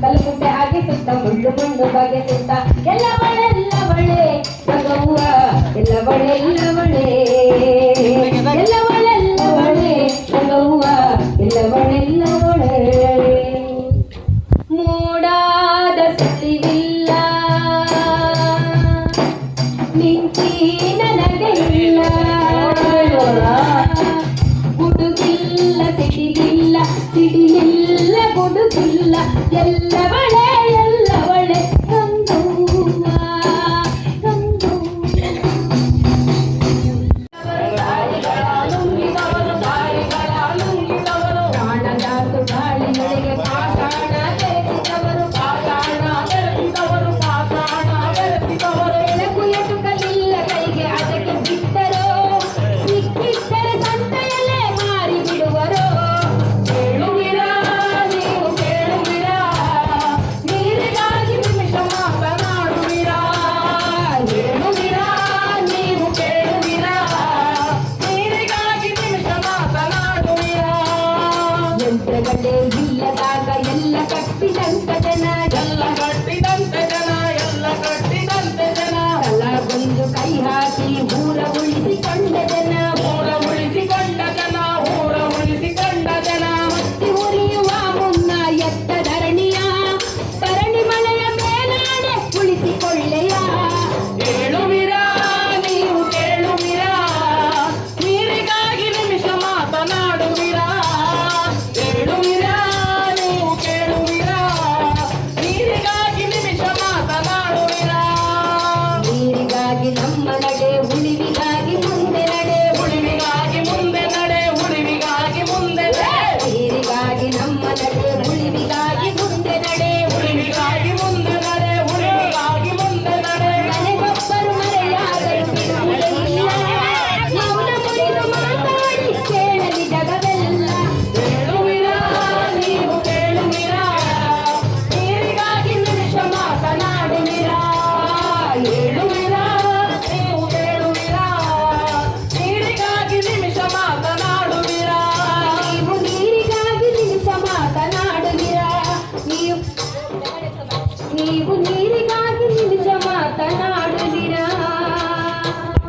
ಕಲಗುಂಟೆ ಆಗಿ ಸುತ್ತ ಮುಳ್ಳು ಮುಳ್ಳು ಬಗೆ ಸುತ್ತ ಎಲ್ಲ ಬಳೆ ಎಲ್ಲ ಬಳೆ ಮಗವ್ವ ಎಲ್ಲ ಬಳೆ ಎಲ್ಲ ಬಳೆ போன்று தில்ல எல்லவளே. 你。